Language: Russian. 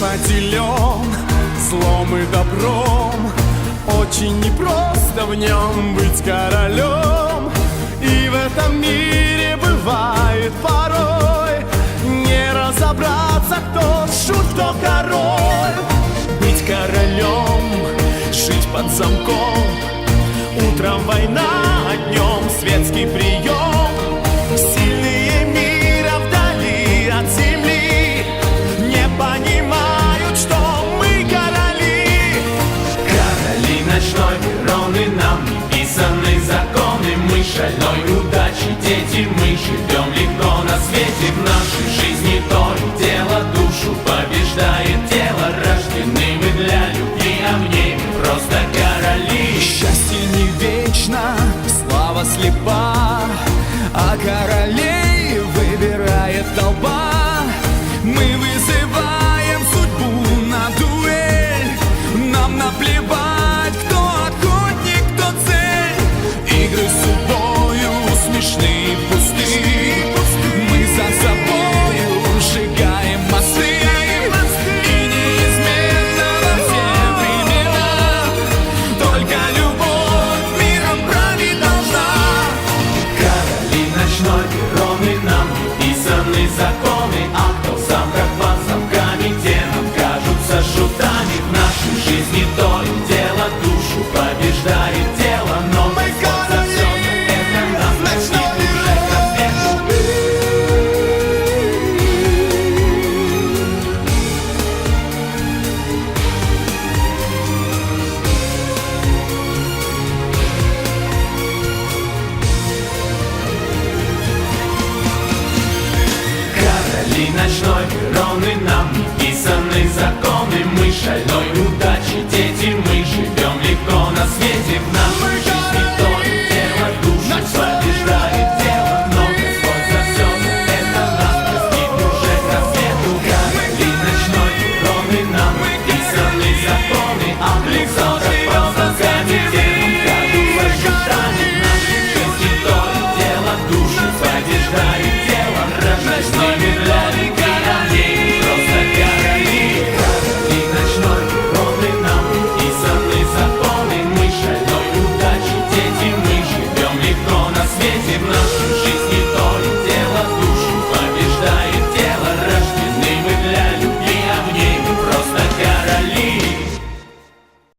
Поделен злом и добром. Очень непросто в нем быть королем. И в этом мире бывает порой кто король. Быть королем, жить под замком. Утром война, а днем светский прием Сильные мира вдали от земли Не понимают, что мы короли. Короли ночной короны нам неписанные законы. Мы шальной удачи, дети, мы живем вечно, слава слепа А королей выбирает толпа. Мы вызываем судьбу на дуэль. Нам наплевать, кто охотник, кто цель. Игры с судьбою смешные ночной короны нам неписаны законы